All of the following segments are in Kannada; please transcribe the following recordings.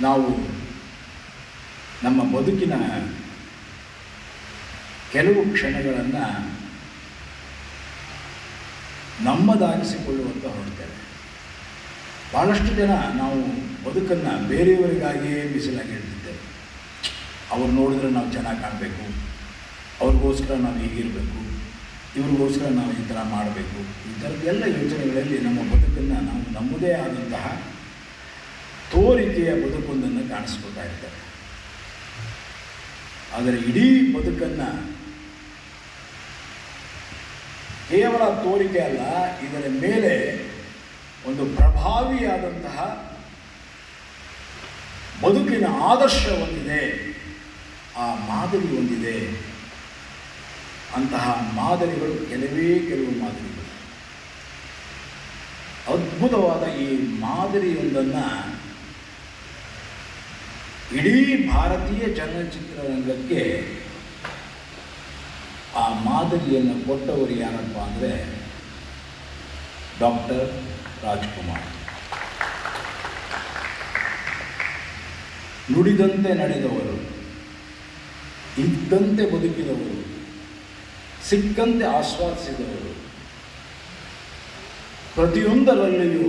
ನಾವು ನಮ್ಮ ಬದುಕಿನ ಕೆಲವು ಕ್ಷಣಗಳನ್ನು ನಮ್ಮದಾಗಿಸಿಕೊಳ್ಳುವಂತ ಹೊರಡ್ತೇವೆ. ಭಾಳಷ್ಟು ಜನ ನಾವು ಬದುಕನ್ನು ಬೇರೆಯವರಿಗಾಗಿಯೇ ಮೀಸಲಾಗಿ ಇಡ್ತಿದ್ದೇವೆ. ಅವ್ರು ನೋಡಿದ್ರೆ ನಾವು ಚೆನ್ನಾಗಿ ಕಾಣಬೇಕು. ಅವ್ರಿಗೋಸ್ಕರ ನಾವು ಹೀಗಿರಬೇಕು. ಇವ್ರಿಗೋಸ್ಕರ ನಾವು ಈ ಥರ ಮಾಡಬೇಕು. ಈ ಥರದ್ದೆಲ್ಲ ಯೋಚನೆಗಳಲ್ಲಿ ನಮ್ಮ ಬದುಕನ್ನು ನಾವು ನಮ್ಮದೇ ಆದಂತಹ ತೋರಿಕೆಯ ಬದುಕೊಂದನ್ನು ಇರ್ತಾರೆ. ಆದರೆ ಇಡೀ ಬದುಕನ್ನು ಕೇವಲ ತೋರಿಕೆ ಅಲ್ಲ, ಇದರ ಮೇಲೆ ಒಂದು ಪ್ರಭಾವಿಯಾದಂತಹ ಬದುಕಿನ ಆದರ್ಶ ಒಂದಿದೆ ಆ ಮಾದರಿ ಒಂದಿದೆ ಅಂತಹ ಮಾದರಿಗಳು, ಕೆಲವೇ ಕೆಲವು ಮಾದರಿಗಳು. ಅದ್ಭುತವಾದ ಈ ಮಾದರಿಯೊಂದನ್ನು ಇಡೀ ಭಾರತೀಯ ಚಲನಚಿತ್ರರಂಗಕ್ಕೆ ಆ ಮಾದರಿಯನ್ನು ಕೊಟ್ಟವರು ಯಾರಪ್ಪ ಅಂದರೆ ಡಾಕ್ಟರ್ ರಾಜ್ಕುಮಾರ್. ನುಡಿದಂತೆ ನಡೆದವರು, ಇದ್ದಂತೆ ಬದುಕಿದವರು, ಸಿಕ್ಕಂತೆ ಆಸ್ವಾದಿಸಿದವರು, ಪ್ರತಿಯೊಂದರಲ್ಲಿಯೂ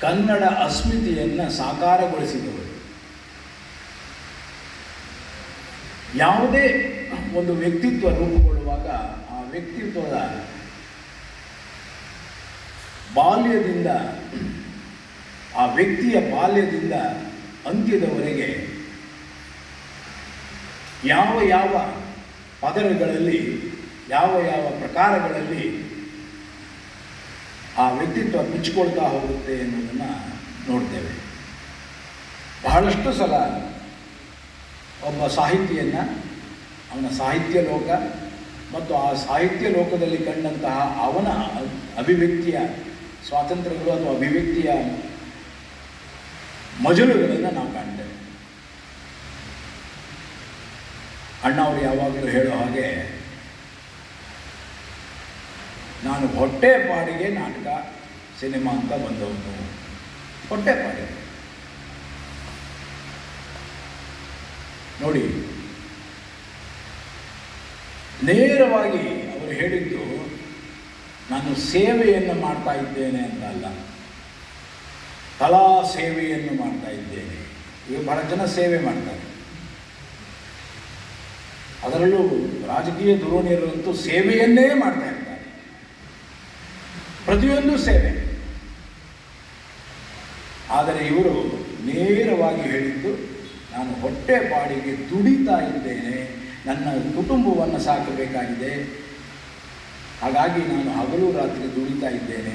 ಕನ್ನಡ ಅಸ್ಮಿತೆಯನ್ನು ಸಾಕಾರಗೊಳಿಸಿದವರು. ಯಾವುದೇ ಒಂದು ವ್ಯಕ್ತಿತ್ವ ರೂಪುಗೊಳ್ಳುವಾಗ ಆ ವ್ಯಕ್ತಿತ್ವದ ಬಾಲ್ಯದಿಂದ ಆ ವ್ಯಕ್ತಿಯ ಬಾಲ್ಯದಿಂದ ಅಂತ್ಯದವರೆಗೆ ಯಾವ ಯಾವ ಪದರಗಳಲ್ಲಿ ಯಾವ ಯಾವ ಪ್ರಕಾರಗಳಲ್ಲಿ ಆ ವ್ಯಕ್ತಿತ್ವ ಬಿಚ್ಚಿಕೊಳ್ತಾ ಹೋಗುತ್ತೆ ಎನ್ನುವುದನ್ನು ನೋಡ್ತೇವೆ. ಬಹಳಷ್ಟು ಸಲ ಒಬ್ಬ ಸಾಹಿತಿಯನ್ನು, ಅವನ ಸಾಹಿತ್ಯ ಲೋಕ ಮತ್ತು ಆ ಸಾಹಿತ್ಯ ಲೋಕದಲ್ಲಿ ಕಂಡಂತಹ ಅವನ ಅಭಿವ್ಯಕ್ತಿಯ ಸ್ವಾತಂತ್ರ್ಯಗಳು ಅಥವಾ ಅಭಿವ್ಯಕ್ತಿಯ ಮಜಲುಗಳನ್ನು ನಾವು ಕಾಣ್ತೇವೆ. ಅಣ್ಣ ಅವರು ಯಾವಾಗಲೂ ಹೇಳೋ ಹಾಗೆ, ನಾನು ಹೊಟ್ಟೆ ಪಾಡಿಗೆ ನಾಟಕ, ಸಿನಿಮಾ ಅಂತ ಬಂದವನು. ಹೊಟ್ಟೆ ಪಾಡಿಗೆ ನೋಡಿ. ನೇರವಾಗಿ ಅವರು ಹೇಳಿದ್ದು, ನಾನು ಸೇವೆಯನ್ನು ಮಾಡ್ತಾ ಇದ್ದೇನೆ ಅಂತ ಅಲ್ಲ. ಕಲಾ ಸೇವೆಯನ್ನು ಮಾಡ್ತಾ ಇದ್ದೇನೆ. ಈಗ ಬಹಳ ಜನ ಸೇವೆ ಮಾಡ್ತಾರೆ. ಅದರಲ್ಲೂ ರಾಜಕೀಯ ಧೋರಣೆಯರಂತೂ ಸೇವೆಯನ್ನೇ ಮಾಡ್ತಾ ಇರ್ತಾರೆ. ಪ್ರತಿಯೊಂದು ಸೇವೆ. ಆದರೆ ಇವರು ನೇರವಾಗಿ ಹೇಳಿದ್ದು ನಾನು ಹೊಟ್ಟೆ ಪಾಡಿಗೆ ದುಡಿತಾ ಇದ್ದೇನೆ, ನನ್ನ ಕುಟುಂಬವನ್ನು ಸಾಕಬೇಕಾಗಿದೆ. ಹಾಗಾಗಿ ನಾನು ಹಗಲು ರಾತ್ರಿ ದುಡಿತಾ ಇದ್ದೇನೆ.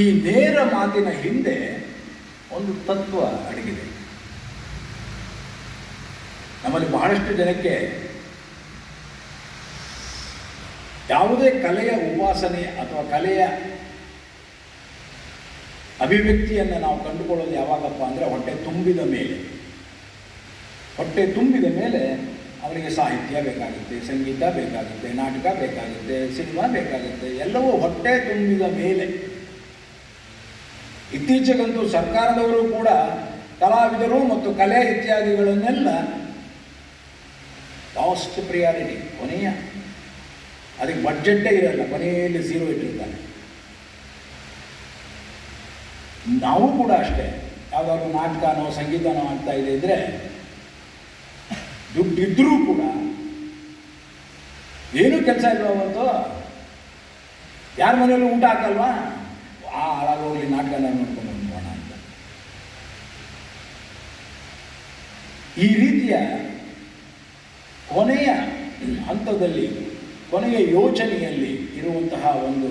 ಈ ನೇರ ಮಾತಿನ ಹಿಂದೆ ಒಂದು ತತ್ವ ಅಡಗಿದೆ. ನಮ್ಮಲ್ಲಿ ಬಹಳಷ್ಟು ಜನಕ್ಕೆ ಯಾವುದೇ ಕಲೆಯ ಉಪಾಸನೆ ಅಥವಾ ಕಲೆಯ ಅಭಿವ್ಯಕ್ತಿಯನ್ನು ನಾವು ಕಂಡುಕೊಳ್ಳೋದು ಯಾವಾಗಪ್ಪ ಅಂದರೆ ಹೊಟ್ಟೆ ತುಂಬಿದ ಮೇಲೆ. ಹೊಟ್ಟೆ ತುಂಬಿದ ಮೇಲೆ ಅವರಿಗೆ ಸಾಹಿತ್ಯ ಬೇಕಾಗುತ್ತೆ, ಸಂಗೀತ ಬೇಕಾಗುತ್ತೆ, ನಾಟಕ ಬೇಕಾಗುತ್ತೆ, ಸಿನಿಮಾ ಬೇಕಾಗುತ್ತೆ, ಎಲ್ಲವೂ ಹೊಟ್ಟೆ ತುಂಬಿದ ಮೇಲೆ. ಇತ್ತೀಚೆಗಂತೂ ಸರ್ಕಾರದವರು ಕೂಡ ಕಲಾವಿದರು ಮತ್ತು ಕಲೆ ಇತ್ಯಾದಿಗಳನ್ನೆಲ್ಲ ಲಾಸ್ಟ್ ಪ್ರಿಯಾರಿಟಿ, ಕೊನೆಯ. ಅದಕ್ಕೆ ಬಡ್ಜೆಟ್ಟೇ ಇರಲ್ಲ, ಕೊನೆಯಲ್ಲಿ ಝೀರೋ ಇಟ್ಟಿರ್ತಾರೆ. ನಾವು ಕೂಡ ಅಷ್ಟೇ. ಯಾವುದಾದ್ರು ನಾಟಕನೋ ಸಂಗೀತನೋ ಆಗ್ತಾ ಇದೆ ಅಂದರೆ ದುಡ್ಡಿದ್ರೂ ಕೂಡ ಏನೂ ಕೆಲಸ ಇಲ್ವಾ ಅವತ್ತು ಯಾರ ಮನೆಯಲ್ಲೂ ಊಟ ಹಾಕಲ್ವಾ? ಆ ಹಾಳಾಗೋಗ್ಲಿ ನಾಟಕನ ನೋಡ್ಕೊಂಡು ಬಂದ್ಬೋಣ ಅಂತ. ಈ ರೀತಿಯ ಕೊನೆಯ ಹಂತದಲ್ಲಿ, ಕೊನೆಯ ಯೋಚನೆಯಲ್ಲಿ ಇರುವಂತಹ ಒಂದು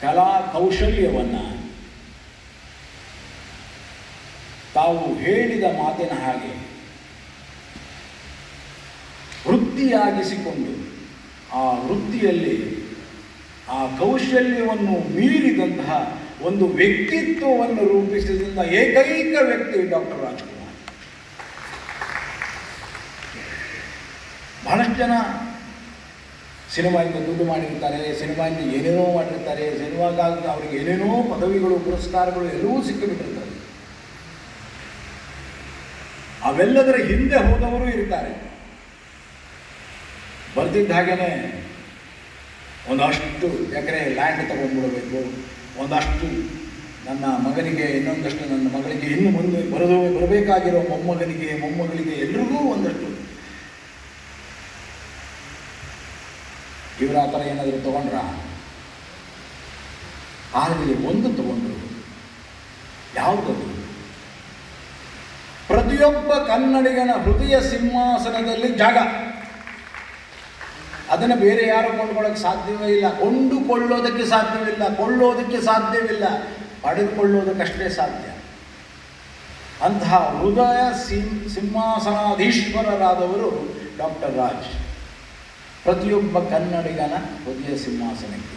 ಕಲಾ ಕೌಶಲ್ಯವನ್ನು ತಾವು ಹೇಳಿದ ಮಾತಿನ ಹಾಗೆ ವೃತ್ತಿಯಾಗಿಸಿಕೊಂಡು ಆ ವೃತ್ತಿಯಲ್ಲಿ ಆ ಕೌಶಲ್ಯವನ್ನು ಮೀರಿದಂತಹ ಒಂದು ವ್ಯಕ್ತಿತ್ವವನ್ನು ರೂಪಿಸಿದಂಥ ಏಕೈಕ ವ್ಯಕ್ತಿ ಡಾಕ್ಟರ್ ರಾಜ್ಕುಮಾರ್. ಬಹಳಷ್ಟು ಜನ ಸಿನಿಮಾದಿಂದ ದುಡ್ಡು ಮಾಡಿರ್ತಾರೆ, ಸಿನಿಮಾಯಿಂದ ಏನೇನೋ ಮಾಡಿರ್ತಾರೆ ಸಿನಿಮಾಗಾಗಿ ಅವರಿಗೆ ಏನೇನೋ ಪದವಿಗಳು, ಪುರಸ್ಕಾರಗಳು ಎಲ್ಲವೂ ಸಿಕ್ಕಿಬಿಟ್ಟಿರ್ತಾರೆ ಅವೆಲ್ಲದರ ಹಿಂದೆ ಹೋದವರು ಇರ್ತಾರೆ ಬರ್ತಿದ್ದ ಹಾಗೇನೆ ಒಂದಷ್ಟು ಎಕರೆ ಲ್ಯಾಂಡ್ ತಗೊಂಡ್ಬಿಡಬೇಕು, ಒಂದಷ್ಟು ನನ್ನ ಮಗನಿಗೆ, ಇನ್ನೊಂದಷ್ಟು ನನ್ನ ಮಗಳಿಗೆ ಇನ್ನು ಮುಂದೆ ಬರೋದು, ಬರಬೇಕಾಗಿರೋ ಮೊಮ್ಮಗನಿಗೆ, ಮೊಮ್ಮಗಳಿಗೆ ಎಲ್ರಿಗೂ ಒಂದಷ್ಟು. ಇವರ ಆ ಥರ ಏನಾದರೂ ತಗೊಂಡ್ರ? ಆದರೆ ಒಂದು ತಗೊಂಡ್ರು. ಯಾವುದದು ಪ್ರತಿಯೊಬ್ಬ ಕನ್ನಡಿಗನ ಹೃದಯ ಸಿಂಹಾಸನದಲ್ಲಿ ಜಾಗ. ಅದನ್ನು ಬೇರೆ ಯಾರು ಕೊಂಡ್ಕೊಳ್ಳೋಕೆ ಸಾಧ್ಯವೇ ಇಲ್ಲ. ಕೊಂಡುಕೊಳ್ಳೋದಕ್ಕೆ ಸಾಧ್ಯವಿಲ್ಲ. ಕೊಳ್ಳೋದಕ್ಕೆ ಸಾಧ್ಯವಿಲ್ಲ. ಪಡೆದುಕೊಳ್ಳೋದಕ್ಕಷ್ಟೇ ಸಾಧ್ಯ. ಅಂತಹ ಹೃದಯ ಸಿಂ, ಸಿಂಹಾಸನಾಧೀಶ್ವರರಾದವರು ಡಾಕ್ಟರ್ ರಾಜ್. ಪ್ರತಿಯೊಬ್ಬ ಕನ್ನಡಿಗನ ಹೃದಯ ಸಿಂಹಾಸನಕ್ಕೆ.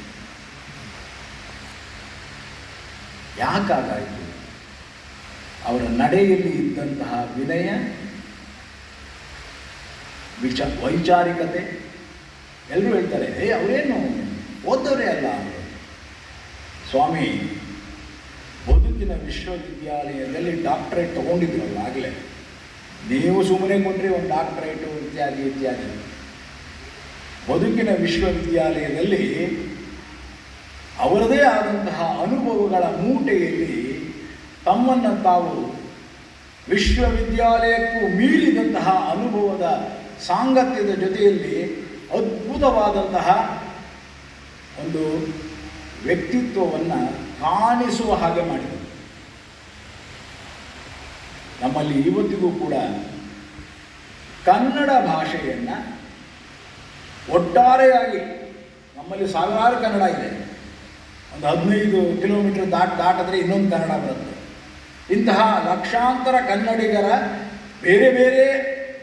ಯಾಕಾಗಾಯಿತು? ಅವರ ನಡೆಯಲ್ಲಿ ಇದ್ದಂತಹ ವಿನಯ, ವಿಚ, ವೈಚಾರಿಕತೆ ಎಲ್ಲರೂ ಹೇಳ್ತಾರೆ ಏ ಅವರೇನು? ಓದೋರೇ ಅಲ್ಲ ಸ್ವಾಮಿ, ಬದುಕಿನ ವಿಶ್ವವಿದ್ಯಾಲಯದಲ್ಲಿ ಡಾಕ್ಟ್ರೇಟ್ ತಗೊಂಡಿದ್ರಲ್ಲ ಆಗಲೇ. ನೀವು ಸುಮ್ಮನೆ ಕೊಟ್ಟರೆ ಒಂದು ಡಾಕ್ಟ್ರೇಟು ಇತ್ಯಾದಿ ಇತ್ಯಾದಿ. ಬದುಕಿನ ವಿಶ್ವವಿದ್ಯಾಲಯದಲ್ಲಿ ಅವರದೇ ಆದಂತಹ ಅನುಭವಗಳ ಮೂಟೆಯಲ್ಲಿ ತಮ್ಮನ್ನು ತಾವು ವಿಶ್ವವಿದ್ಯಾಲಯಕ್ಕೂ ಮೀರಿದಂತಹ ಅನುಭವದ ಸಾಂಗತ್ಯದ ಜೊತೆಯಲ್ಲಿ ಅದ್ಭುತವಾದಂತಹ ಒಂದು ವ್ಯಕ್ತಿತ್ವವನ್ನು ಕಾಣಿಸುವ ಹಾಗೆ ಮಾಡಿದರು. ನಮ್ಮಲ್ಲಿ ಇವತ್ತಿಗೂ ಕೂಡ ಕನ್ನಡ ಭಾಷೆಯನ್ನು ಒಟ್ಟಾರೆಯಾಗಿ ನಮ್ಮಲ್ಲಿ ಸಾವಿರಾರು ಕನ್ನಡ ಇದೆ. ಒಂದು ಹದಿನೈದು ಕಿಲೋಮೀಟರ್ ದಾಟ, ದಾಟಿದ್ರೆ ಇನ್ನೊಂದು ಕನ್ನಡ ಬರುತ್ತೆ. ಇಂತಹ ಲಕ್ಷಾಂತರ ಕನ್ನಡಿಗರ ಬೇರೆ ಬೇರೆ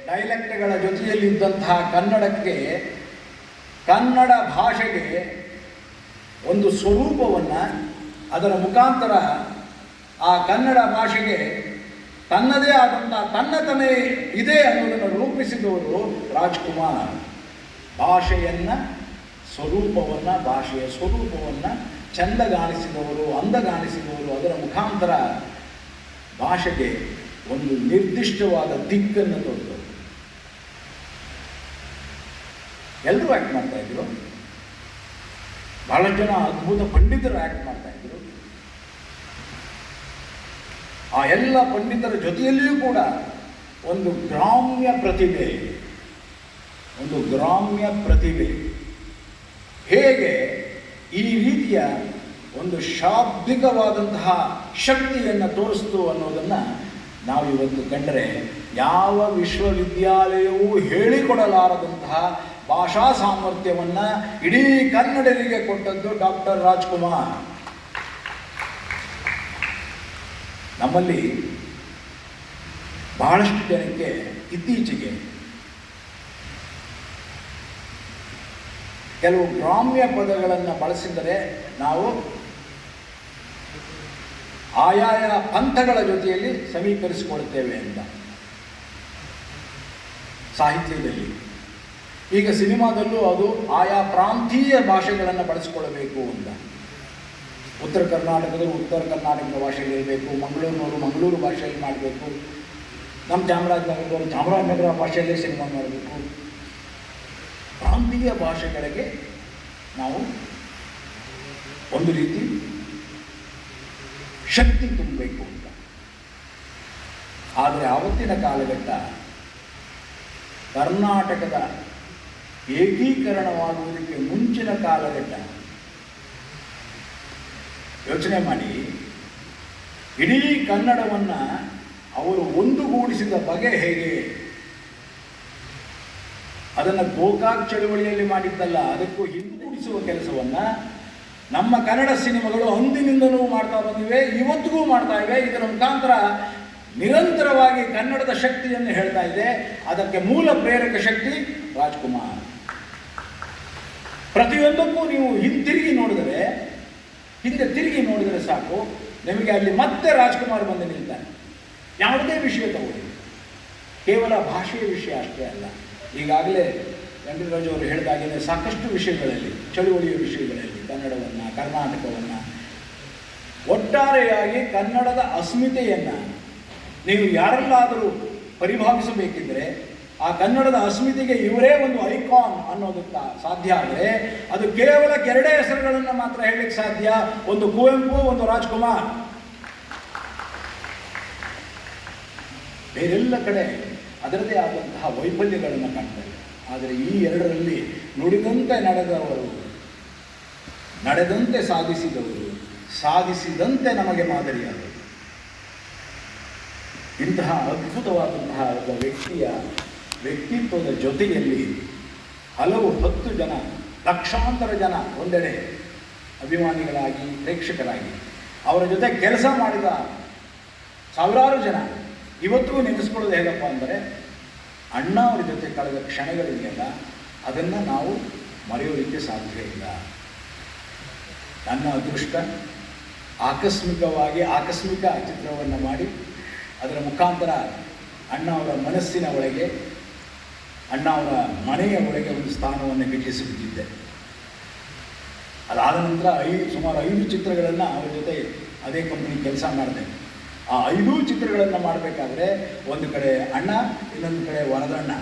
ಡೈಲೆಕ್ಟ್ಗಳ ಜೊತೆಯಲ್ಲಿದ್ದಂತಹ ಕನ್ನಡಕ್ಕೆ ಕನ್ನಡ ಭಾಷೆಗೆ ಒಂದು ಸ್ವರೂಪವನ್ನು ಅದರ ಮುಖಾಂತರ ಆ ಕನ್ನಡ ಭಾಷೆಗೆ ತನ್ನದೇ ಆದಂಥ ತನ್ನತನೇ ಇದೆ ಅನ್ನೋದನ್ನು ರೂಪಿಸಿದವರು ರಾಜ್ಕುಮಾರ್. ಭಾಷೆಯನ್ನು, ಸ್ವರೂಪವನ್ನು, ಭಾಷೆಯ ಸ್ವರೂಪವನ್ನು ಚಂದಗಾಣಿಸಿದವರು, ಅಂದಗಾಣಿಸಿದವರು ಅದರ ಮುಖಾಂತರ ಭಾಷೆಗೆ ಒಂದು ನಿರ್ದಿಷ್ಟವಾದ ದಿಕ್ಕನ್ನು ತೋರಿದರು ಎಲ್ಲರೂ ಆ್ಯಕ್ಟ್ ಮಾಡ್ತಾ ಇದ್ರು? ಬಹಳಷ್ಟು ಜನ ಅದ್ಭುತ ಪಂಡಿತರು ಆ್ಯಕ್ಟ್ ಮಾಡ್ತಾ ಇದ್ರು. ಆ ಎಲ್ಲ ಪಂಡಿತರ ಜೊತೆಯಲ್ಲಿಯೂ ಕೂಡ ಒಂದು ಗ್ರಾಮ್ಯ ಪ್ರತಿಭೆ, ಒಂದು ಗ್ರಾಮ್ಯ ಪ್ರತಿಭೆ. ಹೇಗೆ ಈ ರೀತಿಯ ಒಂದು ಶಾಬ್ದಿಕವಾದಂತಹ ಶಕ್ತಿಯನ್ನು ತೋರಿಸ್ತು ಅನ್ನೋದನ್ನು ನಾವು ಇವತ್ತು ಕಂಡರೆ ಯಾವ ವಿಶ್ವವಿದ್ಯಾಲಯವೂ ಹೇಳಿಕೊಡಲಾರದಂತಹ ಭಾಷಾ ಸಾಮರ್ಥ್ಯವನ್ನು ಇಡೀ ಕನ್ನಡರಿಗೆ ಕೊಟ್ಟದ್ದು ಡಾಕ್ಟರ್ ರಾಜ್ಕುಮಾರ್. ನಮ್ಮಲ್ಲಿ ಬಹಳಷ್ಟು ಜನಕ್ಕೆ ಇತ್ತೀಚೆಗೆ ಕೆಲವು ಗ್ರಾಮ್ಯ ಪದಗಳನ್ನು ಬಳಸಿದರೆ ನಾವು ಆಯಾಯ ಪಂಥಗಳ ಜೊತೆಯಲ್ಲಿ ಸಮೀಕರಿಸಿಕೊಳ್ತೇವೆ ಅಂತ. ಸಾಹಿತ್ಯದಲ್ಲಿ. ಈಗ ಸಿನಿಮಾದಲ್ಲೂ ಅದು ಆಯಾ ಪ್ರಾಂತೀಯ ಭಾಷೆಗಳನ್ನು ಬಳಸಿಕೊಳ್ಳಬೇಕು ಅಂತ. ಉತ್ತರ ಕರ್ನಾಟಕದಲ್ಲಿ ಉತ್ತರ ಕರ್ನಾಟಕದ ಭಾಷೆಯಲ್ಲಿ ಇರಬೇಕು ಮಂಗಳೂರಿನವರು ಮಂಗಳೂರು ಭಾಷೆಯಲ್ಲಿ ಮಾಡಬೇಕು, ನಮ್ಮ ಚಾಮರಾಜನಗರದವರು ಚಾಮರಾಜನಗರ ಭಾಷೆಯಲ್ಲೇ ಸಿನಿಮಾ ಮಾಡಬೇಕು. ಪ್ರಾಂತೀಯ ಭಾಷೆಗಳಿಗೆ ನಾವು ಒಂದು ರೀತಿ ಶಕ್ತಿ ತುಂಬಬೇಕು ಅಂತ. ಆದರೆ ಆವತ್ತಿನ ಕಾಲಘಟ್ಟ ಕರ್ನಾಟಕದ ಏಕೀಕರಣವಾಗುವುದಕ್ಕೆ ಮುಂಚಿನ ಕಾಲಘಟ್ಟ. ಯೋಚನೆ ಮಾಡಿ. ಇಡೀ ಕನ್ನಡವನ್ನು ಅವರು ಒಂದುಗೂಡಿಸಿದ ಬಗೆ ಹೇಗೆ? ಅದನ್ನು ಗೋಕಾಕ್ ಚಳುವಳಿಯಲ್ಲಿ ಮಾಡಿದ್ದಲ್ಲ, ಅದಕ್ಕೂ ಹಿಂದೂಡಿಸುವ ಕೆಲಸವನ್ನು ನಮ್ಮ ಕನ್ನಡ ಸಿನಿಮಾಗಳು ಅಂದಿನಿಂದಲೂ ಮಾಡ್ತಾ ಬಂದಿವೆ, ಇವತ್ತಿಗೂ ಮಾಡ್ತಾ ಇವೆ. ಇದರ ಮುಖಾಂತರ ನಿರಂತರವಾಗಿ ಕನ್ನಡದ ಶಕ್ತಿಯನ್ನು ಹೇಳ್ತಾ ಇದೆ. ಅದಕ್ಕೆ ಮೂಲ ಪ್ರೇರಕ ಶಕ್ತಿ ರಾಜ್ಕುಮಾರ್. ಪ್ರತಿಯೊಂದಕ್ಕೂ ನೀವು ಹಿಂತಿರುಗಿ ನೋಡಿದರೆ, ಹಿಂದೆ ತಿರುಗಿ ನೋಡಿದರೆ ಸಾಕು, ನಿಮಗೆ ಅಲ್ಲಿ ಮತ್ತೆ ರಾಜ್ಕುಮಾರ್ ಬಂದು ನಿಲ್ತಾನೆ ಯಾವುದೇ ವಿಷಯ ತಗೊಳ್ಳಿ. ಕೇವಲ ಭಾಷೆಯ ವಿಷಯ ಅಷ್ಟೇ ಅಲ್ಲ. ಈಗಾಗಲೇ ವೆಂಕಟರಾಜ್ ಅವರು ಹೇಳಿದಾಗಲೇ ಸಾಕಷ್ಟು ವಿಷಯಗಳಲ್ಲಿ, ಚಳುವಳಿಯ ವಿಷಯಗಳಲ್ಲಿ ಕನ್ನಡವನ್ನು, ಕರ್ನಾಟಕವನ್ನು. ಒಟ್ಟಾರೆಯಾಗಿ ಕನ್ನಡದ ಅಸ್ಮಿತೆಯನ್ನು ನೀವು ಯಾರಲ್ಲಾದರೂ ಪರಿಭಾವಿಸಬೇಕಿದ್ರೆ ಆ ಕನ್ನಡದ ಅಸ್ಮಿತೆಗೆ ಇವರೇ ಒಂದು ಐಕಾನ್ ಅನ್ನೋದಕ್ಕೆ ಸಾಧ್ಯ ಆದರೆ ಅದು ಕೇವಲ ಎರಡೇ ಹೆಸರುಗಳನ್ನು ಮಾತ್ರ ಹೇಳಲಿಕ್ಕೆ ಸಾಧ್ಯ. ಒಂದು ಕುವೆಂಪು, ಒಂದು ರಾಜ್ಕುಮಾರ್. ಬೇರೆಲ್ಲ ಕಡೆ ಅದರದೇ ಆದಂತಹ ವೈಫಲ್ಯಗಳನ್ನು ಕಾಣ್ತಾರೆ ಆದರೆ ಈ ಎರಡರಲ್ಲಿ ನುಡಿದಂತೆ ನಡೆದವರು ನಡೆದಂತೆ ಸಾಧಿಸಿದವರು, ಸಾಧಿಸಿದಂತೆ ನಮಗೆ ಮಾದರಿಯಾದರು. ಇಂತಹ ಅದ್ಭುತವಾದಂತಹ ಒಬ್ಬ ವ್ಯಕ್ತಿಯ ವ್ಯಕ್ತಿತ್ವದ ಜೊತೆಯಲ್ಲಿ ಹಲವು ಹತ್ತು ಜನ, ಲಕ್ಷಾಂತರ ಜನ ಒಂದೆಡೆ ಅಭಿಮಾನಿಗಳಾಗಿ, ಪ್ರೇಕ್ಷಕರಾಗಿ ಅವರ ಜೊತೆ ಕೆಲಸ ಮಾಡಿದ ಸಾವಿರಾರು ಜನ. ಇವತ್ತಿಗೂ ನೆನೆಸ್ಕೊಳ್ಳೋದು ಹೇಗಪ್ಪ ಅಂದರೆ, ಅಣ್ಣ ಅವರ ಜೊತೆ ಕಳೆದ ಕ್ಷಣಗಳಿದೆಯಲ್ಲ ಅದನ್ನು ನಾವು ಮರೆಯೋದಕ್ಕೆ ಸಾಧ್ಯ ಇಲ್ಲ. ನನ್ನ ಅದೃಷ್ಟ ಆಕಸ್ಮಿಕವಾಗಿ ಆಕಸ್ಮಿಕ ಚಿತ್ರವನ್ನು ಮಾಡಿ ಅದರ ಮುಖಾಂತರ ಅಣ್ಣ ಅವರ ಮನಸ್ಸಿನ ಒಳಗೆ, ಅಣ್ಣ ಅವರ ಮನೆಯ ಒಳಗೆ ಒಂದು ಸ್ಥಾನವನ್ನು ಗಿಟ್ಟಿಸಿಬಿಟ್ಟಿದ್ದೆ. ಅದಾದ ನಂತರ ಐದು, ಸುಮಾರು ಐದು ಚಿತ್ರಗಳನ್ನು ಅವರ ಜೊತೆ ಅದೇ ಕಂಪ್ನಿ ಕೆಲಸ ಮಾಡಿದೆ. ಆ ಐದು ಚಿತ್ರಗಳನ್ನು ಮಾಡಬೇಕಾದ್ರೆ ಒಂದು ಕಡೆ ಅಣ್ಣ, ಇನ್ನೊಂದು ಕಡೆ ವರದಣ್ಣ.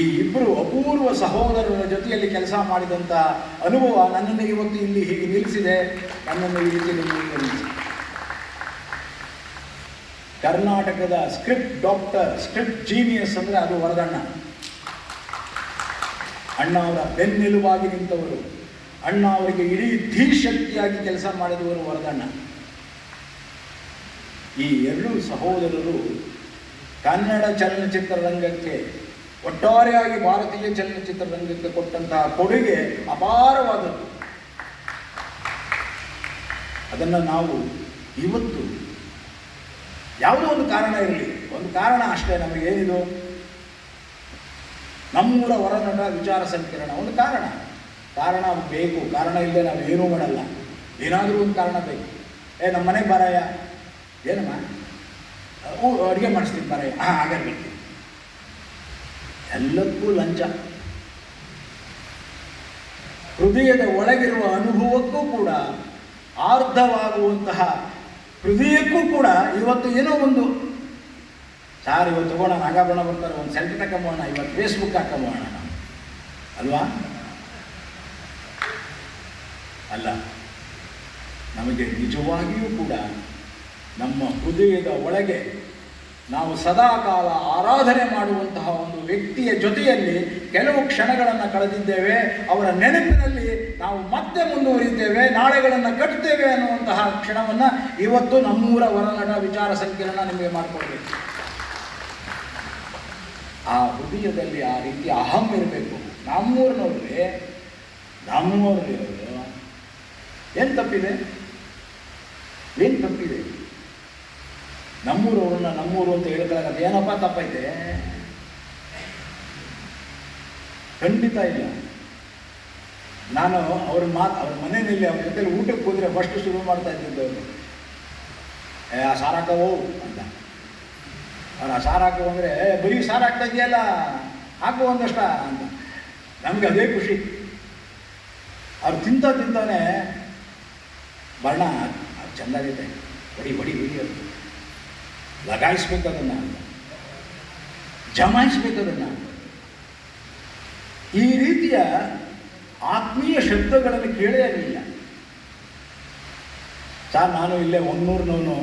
ಈ ಇಬ್ಬರು ಅಪೂರ್ವ ಸಹೋದರರ ಜೊತೆಯಲ್ಲಿ ಕೆಲಸ ಮಾಡಿದಂಥ ಅನುಭವ ನನ್ನನ್ನು ಇವತ್ತು ಇಲ್ಲಿ ಹೀಗೆ ನಿಲ್ಲಿಸಿದೆ. ನನ್ನನ್ನು ಈ ರೀತಿ ನಿಲ್ಲಿಸಿದೆ ಕರ್ನಾಟಕದ ಸ್ಕ್ರಿಪ್ಟ್ ಡಾಕ್ಟರ್, ಸ್ಕ್ರಿಪ್ಟ್ ಜೀನಿಯಸ್ ಅಂದರೆ ಅದು ವರದಣ್ಣ. ಅಣ್ಣ ಅವರ ಬೆನ್ನೆಲುವಾಗಿ ನಿಂತವರು. ಅಣ್ಣ ಅವರಿಗೆ ಇಡೀ ಧೀಶಕ್ತಿಯಾಗಿ ಕೆಲಸ ಮಾಡಿದವರು ವರದಣ್ಣ. ಈ ಎರಡೂ ಸಹೋದರರು ಕನ್ನಡ ಚಲನಚಿತ್ರ ರಂಗಕ್ಕೆ ಒಟ್ಟಾರೆಯಾಗಿ ಭಾರತೀಯ ಚಲನಚಿತ್ರ ರಂಗಕ್ಕೆ ಕೊಟ್ಟಂತಹ ಕೊಡುಗೆ ಅಪಾರವಾದದ್ದು. ಅದನ್ನು ನಾವು ಇವತ್ತು ಯಾವುದೋ ಒಂದು ಕಾರಣ ಇರಲಿ. ಒಂದು ಕಾರಣ ಅಷ್ಟೇ, ನಮಗೆ ಏನಿದು? ನಮ್ಮೂರ ಹೊರನಟ ವಿಚಾರ ಸಂಕಿರಣ, ಒಂದು ಕಾರಣ. ಕಾರಣ ಬೇಕು, ಕಾರಣ ಇಲ್ಲದೆ ನಾವು ಏನೂ ಮಾಡಲ್ಲ. ಏನಾದರೂ ಒಂದು ಕಾರಣ ಬೇಕು. ಏ ನಮ್ಮ ಮನೆಗೆ ಬರಾಯ ಏನಮ್ಮ? ಅಡುಗೆ ಮಾಡಿಸ್ತೀನಿ ಬರಾಯ ಹಾಂ ಆಗಲ್ಲ ಎಲ್ಲಕ್ಕೂ ಲಂಚ. ಹೃದಯದ ಒಳಗಿರುವ ಅನುಭವಕ್ಕೂ ಕೂಡ, ಆರ್ಧವಾಗುವಂತಹ ಹೃದಯಕ್ಕೂ ಕೂಡ ಇವತ್ತು ಏನೋ ಒಂದು. ಸಾರ್ ಇವತ್ತು ತಗೋಣ, ನಾಗಾಭರಣ ಬರ್ತಾರೆ, ಒಂದು ಸೆಲ್ಫಿ ತಕ್ಕೋಣ ಇವತ್ತು ಫೇಸ್ಬುಕ್ ಹಾಕೊಂಬೋಣ ನಾವು ಅಲ್ವಾ? ಅಲ್ಲ, ನಮಗೆ ನಿಜವಾಗಿಯೂ ಕೂಡ ನಮ್ಮ ಹೃದಯದ ಒಳಗೆ ನಾವು ಸದಾಕಾಲ ಆರಾಧನೆ ಮಾಡುವಂತಹ ಒಂದು ವ್ಯಕ್ತಿಯ ಜೊತೆಯಲ್ಲಿ ಕೆಲವು ಕ್ಷಣಗಳನ್ನು ಕಳೆದಿದ್ದೇವೆ. ಅವರ ನೆನಪಿನಲ್ಲಿ ನಾವು ಮತ್ತೆ ಮುಂದುವರಿದ್ದೇವೆ ನಾಳೆಗಳನ್ನು ಕಟ್ತೇವೆ ಅನ್ನುವಂತಹ ಕ್ಷಣವನ್ನು ಇವತ್ತು ನಮ್ಮೂರ ಹೊರನಟ ವಿಚಾರ ಸಂಕಿರಣ ನಿಮಗೆ ಮಾಡಿಕೊಡ್ಬೇಕು. ಆ ಹೃದಯದಲ್ಲಿ ಆ ರೀತಿ ಅಹಂ ಇರಬೇಕು. ನಮ್ಮೂರಿನವ್ರಿಗೆ ನಮ್ಮೂರಿನವರು ಏನು ತಪ್ಪಿದೆ? ಏನು ತಪ್ಪಿದೆ? ನಮ್ಮೂರವ್ರನ್ನ ನಮ್ಮೂರು ಅಂತ ಹೇಳ್ತಾರೆ ಏನಪ್ಪ ತಪ್ಪೈತೆ ಖಂಡಿತ ಇಲ್ಲ. ನಾನು ಅವ್ರ ಮಾತು, ಅವ್ರ ಮನೆಯಲ್ಲಿ ಅವ್ರ ಜೊತೆಲಿ ಊಟಕ್ಕೆ ಹೋದರೆ ಫಸ್ಟ್ ಶುರು ಮಾಡ್ತಾ ಅವರು. ಏ, ಆ ಸಾರು ಹಾಕವು ಅಂತ. ಅವ್ರು ಆ ಸಾರು ಹಾಕವು ಅಂದರೆ ಬರೀ ಸಾರು ಹಾಕ್ತಾ ಇದೆಯಲ್ಲ, ಹಾಕು ಒಂದಷ್ಟ ಅಂತ. ನಮಗೆ ಅದೇ ಖುಷಿ. ಅವ್ರು ತಿಂತ ತಿಂತಾನೆ ಬಣ್ಣ ಅದು ಚೆಂದಾಗೈತೆ. ಬಡಿ ಬಡಿ ಬಡಿ ಅದು ಲಗಾಯಿಸ್ಬೇಕು ಅದನ್ನು ಜಮಾಯಿಸ್ಬೇಕು ಅದನ್ನು ಈ ರೀತಿಯ ಆತ್ಮೀಯ ಶಬ್ದಗಳನ್ನು ಕೇಳೇ ಇಲ್ಲ ಸರ್, ನಾನು ಇಲ್ಲೇ ಒನ್ನೂರಿನವನು,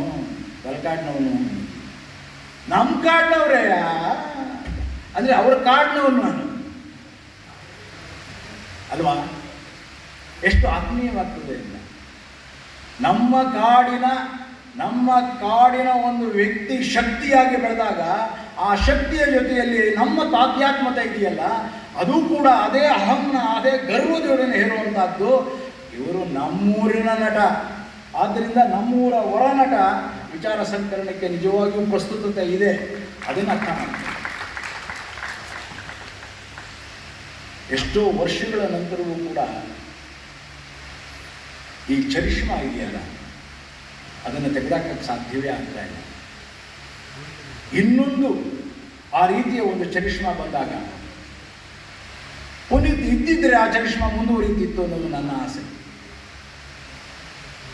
ಬಲಕಾಡ್ನವನು. ನಮ್ಮ ಕಾಡ್ನವ್ರೇ ಅಂದರೆ ಅವ್ರ ಕಾಡ್ನವನು ನಾನು. ಅಲ್ವಾ? ಎಷ್ಟು ಆತ್ಮೀಯವಾಗ್ತದೆ ಇಲ್ಲ ನಮ್ಮ ಕಾಡಿನ ನಮ್ಮ ಕಾಡಿನ ಒಂದು ವ್ಯಕ್ತಿ ಶಕ್ತಿಯಾಗಿ ಬೆಳೆದಾಗ ಆ ಶಕ್ತಿಯ ಜೊತೆಯಲ್ಲಿ ನಮ್ಮ ತಾತ್ಯಾತ್ಮತೆ ಇದೆಯಲ್ಲ, ಅದು ಕೂಡ ಅದೇ ಅಹಂನ, ಅದೇ ಗರ್ವದೊಡನೆ ಹೇಳುವಂಥದ್ದು ಇವರು ನಮ್ಮೂರಿನ ನಟ. ಆದ್ದರಿಂದ ನಮ್ಮೂರ ಹೊರ ನಟ ವಿಚಾರ ಸಂಕಲನಕ್ಕೆ ನಿಜವಾಗಿಯೂ ಪ್ರಸ್ತುತತೆ ಇದೆ. ಅದನ್ನು ಅರ್ಥ ಮಾಡ್ತೀವಿ ಎಷ್ಟೋ ವರ್ಷಗಳ ನಂತರವೂ ಕೂಡ ಈ ಚರಿಷ್ಮಾ ಇದೆಯಲ್ಲ? ಅದನ್ನು ತೆಗೆದಾಕಕ್ಕೆ ಸಾಧ್ಯವೇ ಆಗ್ತಾ ಇಲ್ಲ. ಇನ್ನೊಂದು ಆ ರೀತಿಯ ಒಂದು ಚರಿಷ್ಮಾ ಬಂದಾಗ ಒಂದು ಇದ್ದಿದ್ದರೆ ಆ ಚರಿಷ್ಮಾ ಮುಂದುವರಿತಿತ್ತು ಅನ್ನೋದು ನನ್ನ ಆಸೆ.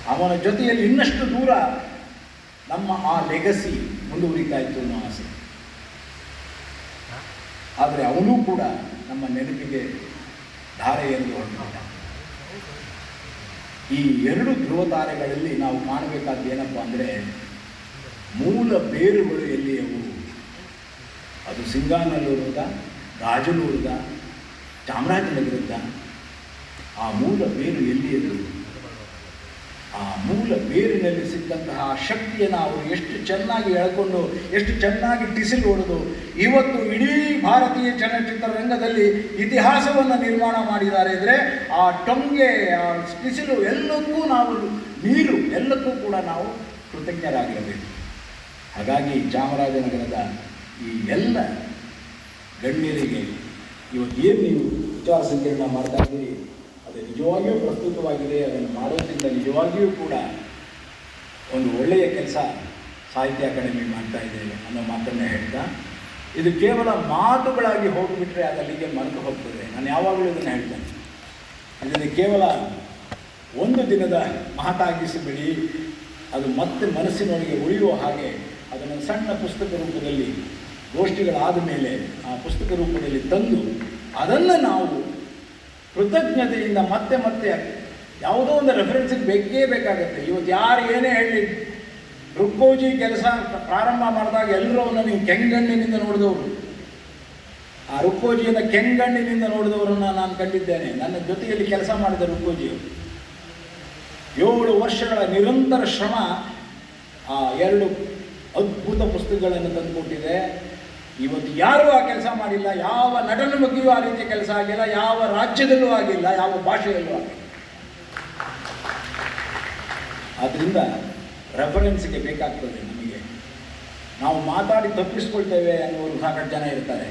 ಅವನ ಜೊತೆಯಲ್ಲಿ ಇನ್ನಷ್ಟು ದೂರ ನಮ್ಮ ಆ ಲೆಗಸಿ ಮುಂದುವರಿತಾ ಇತ್ತು ಅನ್ನೋ ಆಸೆ. ಆದರೆ ಅವನೂ ಕೂಡ ನಮ್ಮ ನೆನಪಿಗೆ ಧಾರೆಯಲ್ಲಿ ಹೊರಟಿದ್ದ ಈ ಎರಡು ಧ್ರುವ ತಾರೆಗಳಲ್ಲಿ ನಾವು ಕಾಣಬೇಕಾದ್ದು ಏನಪ್ಪ ಅಂದರೆ ಮೂಲ ಬೇರುಗಳು ಎಲ್ಲಿಯವು ಅದು ಸಿಂಗಾನಲ್ಲೂರದ ರಾಜನೂರದ ಚಾಮರಾಜನಗರದ ಆ ಮೂಲ ಬೇರು ಎಲ್ಲಿಯದು ಆ ಮೂಲ ಬೇರಿನಲ್ಲಿ ಸಿಕ್ಕಂತಹ ಶಕ್ತಿಯನ್ನು ಅವರು ಎಷ್ಟು ಚೆನ್ನಾಗಿ ಎಳ್ಕೊಂಡು, ಎಷ್ಟು ಚೆನ್ನಾಗಿ ಟಿಸಿಲ್ ಹೊಡೆದು, ಇವತ್ತು ಇಡೀ ಭಾರತೀಯ ಚಲನಚಿತ್ರರಂಗದಲ್ಲಿ ಇತಿಹಾಸವನ್ನು ನಿರ್ಮಾಣ ಮಾಡಿದ್ದಾರೆ ಅಂದರೆ ಆ ಟೊಂಗೆ, ಆ ಟಿಸಿಲು ಎಲ್ಲಕ್ಕೂ ನಾವು ನೀರು, ಎಲ್ಲಕ್ಕೂ ಕೂಡ ನಾವು ಕೃತಜ್ಞರಾಗಿರಬೇಕು. ಹಾಗಾಗಿ ಚಾಮರಾಜನಗರದ ಈ ಎಲ್ಲ ಗಣ್ಯರಿಗೆ ಇವತ್ತು ಏನು ನೀವು ವಿಚಾರ ಸಂಕಿರಣ ಮಾಡ್ತಾ ಇದ್ದೀರಿ? ಅದು ನಿಜವಾಗಿಯೂ ಪ್ರಸ್ತುತವಾಗಿದೆ, ಅದನ್ನು ಮಾಡೋದ್ರಿಂದ ನಿಜವಾಗಿಯೂ ಕೂಡ ಒಂದು ಒಳ್ಳೆಯ ಕೆಲಸ ಸಾಹಿತ್ಯ ಅಕಾಡೆಮಿ ಮಾಡ್ತಾ ಇದೆ ಅನ್ನೋ ಮಾತನ್ನು ಹೇಳ್ತಾ, ಇದು ಕೇವಲ ಮಾತುಗಳಾಗಿ ಹೋಗಿಬಿಟ್ರೆ ಅದು ಅಲ್ಲಿಗೆ ಮರೆತು ಹೋಗ್ತದೆ. ನಾನು ಯಾವಾಗಲೂ ಇದನ್ನು ಹೇಳ್ತೇನೆ. ಇದನ್ನು ಕೇವಲ ಒಂದು ದಿನದ ಮಾತಾಗಿಸಿಬಿಡಿ ಅದು ಮತ್ತೆ ಮನಸ್ಸಿನೊಳಗೆ ಉಳಿಯುವ ಹಾಗೆ ಅದನ್ನು ಸಣ್ಣ ಪುಸ್ತಕ ರೂಪದಲ್ಲಿ ಗೋಷ್ಠಿಗಳಾದ ಮೇಲೆ ಆ ಪುಸ್ತಕ ರೂಪದಲ್ಲಿ ತಂದು ಅದನ್ನು ನಾವು ಕೃತಜ್ಞತೆಯಿಂದ ಮತ್ತೆ ಮತ್ತೆ ಯಾವುದೋ ಒಂದು ರೆಫರೆನ್ಸಿಗೆ ಬೇಕೇ ಬೇಕಾಗುತ್ತೆ. ಇವತ್ತು ಯಾರು ಏನೇ ಹೇಳಿ ರುಕ್ಕೋಜಿ ಕೆಲಸ ಪ್ರಾರಂಭ ಮಾಡಿದಾಗ ಎಲ್ಲರೂ ಅವನ್ನ ನೀವು ಕೆಂಗಣ್ಣಿನಿಂದ ನೋಡಿದವರು. ಆ ರುಕ್ಕೋಜಿಯನ್ನು ಕೆಂಗಣ್ಣಿನಿಂದ ನೋಡಿದವರನ್ನು ನಾನು ಕಂಡಿದ್ದೇನೆ. ನನ್ನ ಜೊತೆಯಲ್ಲಿ ಕೆಲಸ ಮಾಡಿದ ರುಕ್ಕೋಜಿಯವರು ಏಳು ವರ್ಷಗಳ ನಿರಂತರ ಶ್ರಮ ಆ ಎರಡು ಅದ್ಭುತ ಪುಸ್ತಕಗಳನ್ನು ತಂದುಕೊಟ್ಟಿದೆ. ಇವತ್ತು ಯಾರೂ ಆ ಕೆಲಸ ಮಾಡಿಲ್ಲ, ಯಾವ ನಟನ ಬಗ್ಗೆಯೂ ಆ ರೀತಿ ಕೆಲಸ ಆಗಿಲ್ಲ, ಯಾವ ರಾಜ್ಯದಲ್ಲೂ ಆಗಿಲ್ಲ, ಯಾವ ಭಾಷೆಯಲ್ಲೂ ಆಗಿಲ್ಲ. ಆದ್ದರಿಂದ ರೆಫರೆನ್ಸ್ಗೆ ಬೇಕಾಗ್ತದೆ ನಮಗೆ. ನಾವು ಮಾತಾಡಿ ತಪ್ಪಿಸ್ಕೊಳ್ತೇವೆ ಅನ್ನೋರು ಸಾಕಷ್ಟು ಜನ ಇರ್ತಾರೆ.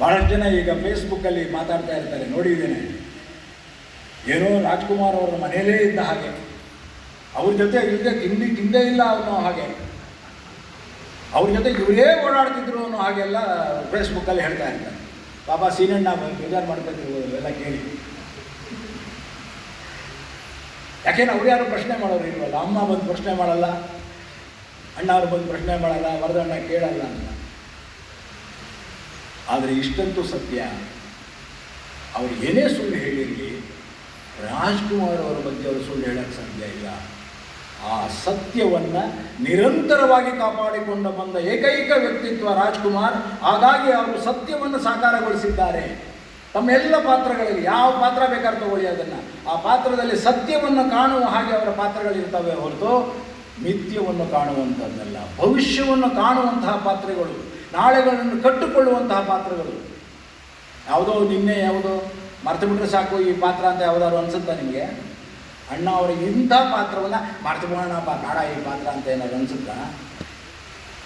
ಬಹಳಷ್ಟು ಜನ ಈಗ ಫೇಸ್ಬುಕ್ಕಲ್ಲಿ ಮಾತಾಡ್ತಾ ಇರ್ತಾರೆ, ನೋಡಿದ್ದೇನೆ. ಏನೋ ರಾಜ್ಕುಮಾರ್ ಅವರ ಮನೆಯಲ್ಲೇ ಇದ್ದ ಹಾಗೆ. ಅವ್ರ ಜೊತೆ ಇಲ್ಲದೆ ತಿಂಡಿ ತಿಂದೇ ಇಲ್ಲ ಅವನು ಹಾಗೆ. ಅವ್ರ ಜೊತೆ ಇವರೇ ಓಡಾಡ್ತಿದ್ರು ಅನ್ನೋ ಹಾಗೆಲ್ಲ ಫೇಸ್ಬುಕ್ಕಲ್ಲಿ ಹೇಳ್ತಾ ಇರ್ತಾರೆ. ಪಾಪ ಸೀನಣ್ಣ ಬೇಜಾರು ಮಾಡ್ಕೊತಿರ್ಬೋದು ಎಲ್ಲ ಕೇಳಿ. ಯಾಕೆಂದ್ರೆ ಅವ್ರು ಯಾರು ಪ್ರಶ್ನೆ ಮಾಡೋರು ಇಲ್ವಲ್ಲ? ಅಮ್ಮ ಬಂದು ಪ್ರಶ್ನೆ ಮಾಡಲ್ಲ ಅಣ್ಣ ಅವ್ರು ಬಂದು ಪ್ರಶ್ನೆ ಮಾಡಲ್ಲ, ವರದಣ್ಣ ಕೇಳಲ್ಲ ಅಂತ. ಆದರೆ ಇಷ್ಟಂತೂ ಸತ್ಯ, ಅವ್ರು ಏನೇ ಸುಳ್ಳು ಹೇಳಿರಲಿ, ರಾಜ್ಕುಮಾರ್ ಅವರ ಬಗ್ಗೆ ಅವರು ಸುಳ್ಳು ಹೇಳೋಕ್ಕೆ ಸಾಧ್ಯ ಇಲ್ಲ. ಆ ಸತ್ಯವನ್ನು ನಿರಂತರವಾಗಿ ಕಾಪಾಡಿಕೊಂಡು ಬಂದ ಏಕೈಕ ವ್ಯಕ್ತಿತ್ವ ರಾಜ್ಕುಮಾರ್, ಹಾಗಾಗಿ ಅವರು ಸತ್ಯವನ್ನು ಸಾಕಾರಗೊಳಿಸಿದ್ದಾರೆ. ತಮ್ಮ ಎಲ್ಲ ಪಾತ್ರಗಳಲ್ಲಿ ಯಾವ ಪಾತ್ರ ಬೇಕಾದ್ರೆ ತಗೊಳ್ಳಿ ಅದನ್ನು. ಆ ಪಾತ್ರದಲ್ಲಿ ಸತ್ಯವನ್ನು ಕಾಣುವ ಹಾಗೆ ಅವರ ಪಾತ್ರಗಳಿರ್ತವೆ ಹೊರತು ಮಿಥ್ಯವನ್ನು ಕಾಣುವಂಥದ್ದಲ್ಲ ಭವಿಷ್ಯವನ್ನು ಕಾಣುವಂತಹ ಪಾತ್ರಗಳು, ನಾಳೆಗಳನ್ನು ಕಟ್ಟುಕೊಳ್ಳುವಂತಹ ಪಾತ್ರಗಳು. ಯಾವುದೋ ನಿನ್ನೆ ಯಾವುದೋ ಮರ್ತು ಬಿಟ್ಟರೆ ಸಾಕು ಈ ಪಾತ್ರ ಅಂತ ಯಾವುದಾದ್ರು ಅನ್ಸುತ್ತಾ ನಿಮಗೆ? ಅಣ್ಣ ಅವರಿಗೆ ಇಂಥ ಪಾತ್ರವನ್ನು ಮರ್ತು ಬಿಡೋಣಪ್ಪ ಬೇಡ ಈ ಪಾತ್ರ ಅಂತ ಏನಾದ್ರು ಅನಿಸುತ್ತಾ?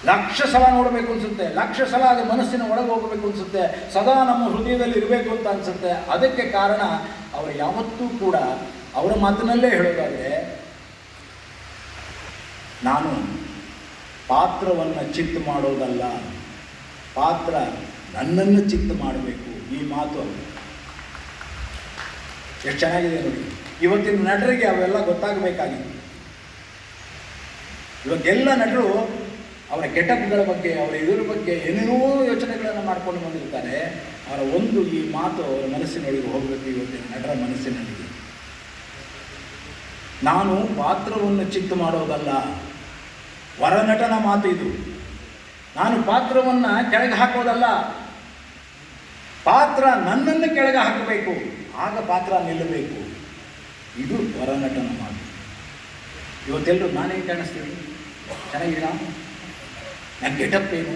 ಲಕ್ಷ ಸಲ ನೋಡಬೇಕು ಅನಿಸುತ್ತೆ, ಲಕ್ಷ ಸಲ ಅದು ಮನಸ್ಸಿನ ಒಳಗೆ ಹೋಗಬೇಕು ಅನಿಸುತ್ತೆ, ಸದಾ ನಮ್ಮ ಹೃದಯದಲ್ಲಿ ಇರಬೇಕು ಅಂತ ಅನಿಸುತ್ತೆ. ಅದಕ್ಕೆ ಕಾರಣ ಅವರು ಯಾವತ್ತೂ ಕೂಡ ಅವರ ಮಾತಿನಲ್ಲೇ ಹೇಳೋದಾದರೆ, ನಾನು ಪಾತ್ರವನ್ನು ಚಿತ್ತು ಮಾಡೋದಲ್ಲ, ಪಾತ್ರ ನನ್ನನ್ನು ಚಿತ್ತು ಮಾಡಬೇಕು, ಈ ಮಾತು ಎಷ್ಟು ಚೆನ್ನಾಗಿದೆ ನೋಡಿ. ಇವತ್ತಿನ ನಟರಿಗೆ ಅವೆಲ್ಲ ಗೊತ್ತಾಗಬೇಕಾಗಿತ್ತು. ಇವತ್ತೆಲ್ಲ ನಟರು ಅವರ ಗೆಟಪ್ಗಳ ಬಗ್ಗೆ, ಅವರ ಇದರ ಬಗ್ಗೆ ಏನೇನೋ ಯೋಚನೆಗಳನ್ನು ಮಾಡ್ಕೊಂಡು ಬಂದಿರ್ತಾರೆ. ಅವರ ಒಂದು ಈ ಮಾತು ಅವರ ಮನಸ್ಸಿನೊಳಗೆ ಹೋಗಬೇಕು ಇವತ್ತಿನ ನಟರ ಮನಸ್ಸಿನಲ್ಲಿ ನಾನು ಪಾತ್ರವನ್ನು ಚಿತ್ತು ಮಾಡೋದಲ್ಲ, ವರನಟನ ಮಾತು ಇದು. ನಾನು ಪಾತ್ರವನ್ನು ಕೆಳಗೆ ಹಾಕೋದಲ್ಲ. ಪಾತ್ರ ನನ್ನನ್ನು ಕೆಳಗೆ ಹಾಕಬೇಕು. ಆಗ ಪಾತ್ರ ನಿಲ್ಲಬೇಕು. ಇದು ಹೊರನಟನ ಮಾತು. ಇವತ್ತೆಲ್ಲರೂ ನಾನೇ ಕಾಣಿಸ್ತೀನಿ ಚೆನ್ನಾಗಿಲ್ಲ ನನ್ನ ಗೆಟಪ್ ಏನು?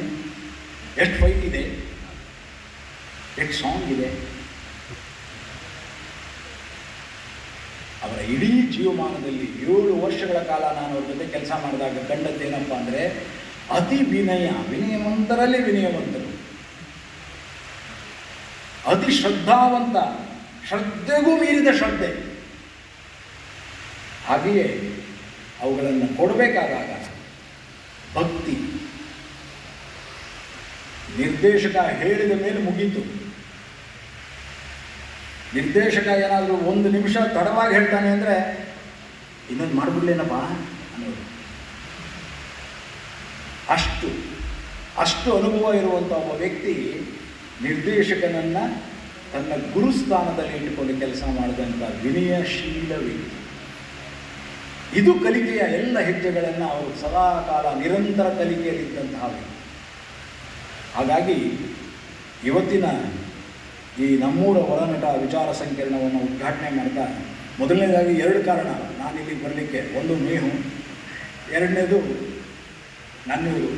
ಎಷ್ಟು ಫೈಟ್ ಇದೆ? ಎಷ್ಟು ಸಾಂಗ್ ಇದೆ? ಅವರ ಇಡೀ ಜೀವಮಾನದಲ್ಲಿ ಏಳು ವರ್ಷಗಳ ಕಾಲ ನಾನು ಅವ್ರ ಜೊತೆ ಕೆಲಸ ಮಾಡಿದಾಗ ಕಂಡದ್ದೇನಪ್ಪ ಅಂದರೆ, ಅತಿ ವಿನಯ, ವಿನಯವಂತರಲ್ಲಿ ವಿನಯವಂತರು. ಅತಿ ಶ್ರದ್ಧಾವಂತ, ಶ್ರದ್ಧೆಗೂ ಮೀರಿದ ಶ್ರದ್ಧೆ. ಹಾಗೆಯೇ ಅವುಗಳನ್ನು ಕೊಡಬೇಕಾದಾಗ ಭಕ್ತಿ ನಿರ್ದೇಶಕ ಹೇಳಿದ ಮೇಲೆ ಮುಗೀತು. ನಿರ್ದೇಶಕ ಏನಾದರೂ ಒಂದು ನಿಮಿಷ ತಡವಾಗಿ ಹೇಳ್ತಾನೆ ಅಂದರೆ ಇನ್ನೊಂದು ಮಾಡಿಬಿಡ್ಲೇನಪ್ಪ ಅನ್ನೋದು. ಅಷ್ಟು ಅಷ್ಟು ಅನುಭವ ಇರುವಂಥ ಒಬ್ಬ ವ್ಯಕ್ತಿ ನಿರ್ದೇಶಕನನ್ನು ತನ್ನ ಗುರುಸ್ಥಾನದಲ್ಲಿ ಇಟ್ಟುಕೊಂಡು ಕೆಲಸ ಮಾಡಿದಂಥ ವಿನಯಶೀಲ ವ್ಯಕ್ತಿ. ಇದು ಕಲಿಕೆಯ ಎಲ್ಲ ಹೆಜ್ಜೆಗಳನ್ನು ಅವರು ಸದಾ ಕಾಲ ನಿರಂತರ ಕಲಿಕೆಯಲ್ಲಿದ್ದಂತಹ ಹಾಗಾಗಿ ಇವತ್ತಿನ ಈ ನಮ್ಮೂರ ಒಳನಟ ವಿಚಾರ ಸಂಕಿರಣವನ್ನು ಉದ್ಘಾಟನೆ ಮಾಡ್ತಾ ಮೊದಲನೇದಾಗಿ ಎರಡು ಕಾರಣ. ನಾನಿಲ್ಲಿ ಬರಲಿಕ್ಕೆ ಒಂದು ಮೇಹು, ಎರಡನೇದು ನನ್ನೂರು.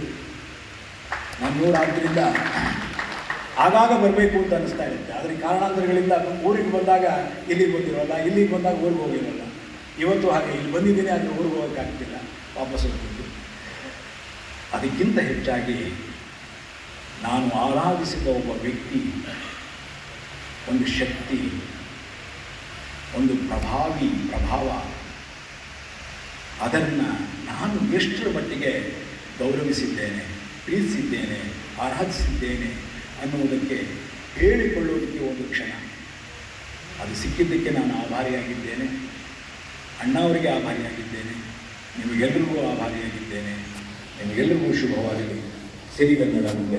ನನ್ನೂರು ಆದ್ದರಿಂದ ಆಗಾಗ ಬರಬೇಕು ಅಂತ ಅನಿಸ್ತಾ ಇರುತ್ತೆ. ಆದರೆ ಕಾರಣಾಂತರಗಳಿಂದ ಊರಿಗೆ ಬಂದಾಗ ಇಲ್ಲಿಗೆ ಬಂದಿರೋಲ್ಲ, ಇಲ್ಲಿಗೆ ಬಂದಾಗ ಊರಿಗೆ ಹೋಗಿರೋಲ್ಲ. ಇವತ್ತು ಹಾಗೆ ಇಲ್ಲಿ ಬಂದಿದ್ದೀನಿ, ಆದರೆ ಊರಿಗೆ ಹೋಗೋಕ್ಕಾಗ್ತಿಲ್ಲ ವಾಪಸ್ ಹೋಗ್ಬೇಕು. ಅದಕ್ಕಿಂತ ಹೆಚ್ಚಾಗಿ ನಾನು ಆರಾಧಿಸಿದ ಒಬ್ಬ ವ್ಯಕ್ತಿ, ಒಂದು ಶಕ್ತಿ, ಒಂದು ಪ್ರಭಾವಿ ಪ್ರಭಾವ. ಅದನ್ನು ನಾನು ಎಷ್ಟರ ಮಟ್ಟಿಗೆ ಗೌರವಿಸಿದ್ದೇನೆ, ಪ್ರೀತಿಸಿದ್ದೇನೆ, ಆರಾಧಿಸಿದ್ದೇನೆ ಅನ್ನುವುದಕ್ಕೆ ಹೇಳಿಕೊಳ್ಳುವುದಕ್ಕೆ ಒಂದು ಕ್ಷಣ. ಅದು ಸಿಕ್ಕಿದ್ದಕ್ಕೆ ನಾನು ಆಭಾರಿಯಾಗಿದ್ದೇನೆ. ಅಣ್ಣವರಿಗೆ ಆಭಾರಿಯಾಗಿದ್ದೇನೆ ನಿಮಗೆಲ್ಲರಿಗೂ ಆಭಾರಿಯಾಗಿದ್ದೇನೆ ನಿಮಗೆಲ್ಲರಿಗೂ ಶುಭವಾಗಲಿ. ಸಿರಿಗನ್ನಡ ಮುಂದೆ